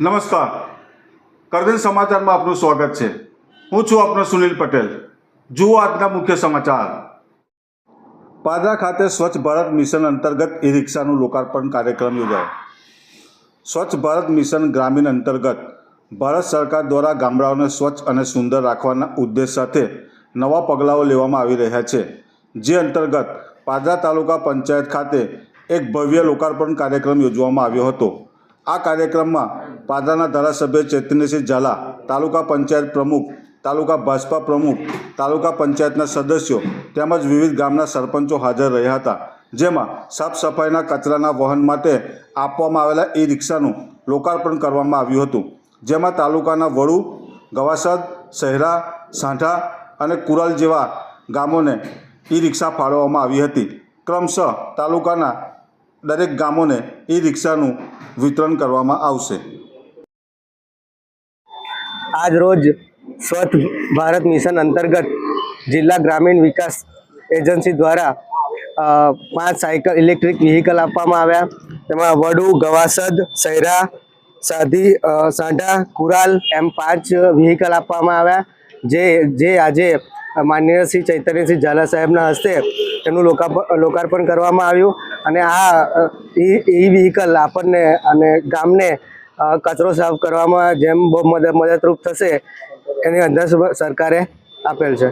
નમસ્કાર. કરદન સમાચારમાં આપનું સ્વાગત છે. હું છું આપનો સુનિલ પટેલ. જુઓ આજના મુખ્ય સમાચાર. પાદરા ખાતે સ્વચ્છ ભારત મિશન અંતર્ગત ઈ રિક્ષાનું લોકાર્પણ કાર્યક્રમ યોજાયો. સ્વચ્છ ભારત મિશન ગ્રામીણ અંતર્ગત ભારત સરકાર દ્વારા ગામડાઓને સ્વચ્છ અને સુંદર રાખવાના ઉદ્દેશ સાથે નવા પગલાઓ લેવામાં આવી રહ્યા છે. જે અંતર્ગત પાદરા તાલુકા પંચાયત ખાતે એક ભવ્ય લોકાર્પણ કાર્યક્રમ યોજવામાં આવ્યો હતો. આ કાર્યક્રમમાં પાદરાના ધારાસભ્ય ચૈતન્યસિંહ ઝાલા, તાલુકા પંચાયત પ્રમુખ, તાલુકા ભાજપા પ્રમુખ, તાલુકા પંચાયતના સદસ્યો તેમજ વિવિધ ગામના સરપંચો હાજર રહ્યા હતા. જેમાં સાફ સફાઈના કચરાના વહન માટે આપવામાં આવેલા ઈ રિક્ષાનું લોકાર્પણ કરવામાં આવ્યું હતું. જેમાં તાલુકાના વડુ, ગવાસદ શહેરા સાંઠા અને કુરાલ જેવા ગામોને ઈ રિક્ષા ફાળવવામાં આવી હતી. ક્રમશઃ તાલુકાના દરેક ગામોને ઈ રિક્ષાનું વિતરણ કરવામાં આવશે. આજ રોજ સ્વચ્છ ભારત મિશન અંતર્ગત જિલ્લા ગ્રામીણ વિકાસ એજન્સી દ્વારા પાંચ સાયકલ, ઇલેક્ટ્રિક વ્હીકલ આપવામાં આવ્યા. તેમાં વડુ, ગવાસદ, સૈરા, સાધી સાંઢા, કુરાલ એમ પાંચ વ્હીકલ આપવામાં આવ્યા. જે જે આજે માનનીય શ્રી ચૈતન્યસિંહ ઝાલા સાહેબના હસ્તે તેનું લોકાર્પણ કરવામાં આવ્યું. અને આ ઈ વ્હીકલ આપણને અને ગામને કચરો સાફ કરવામાં જેમ બહુ મદદ મદદરૂપ થશે એની અંદર સરકારે આપેલ છે.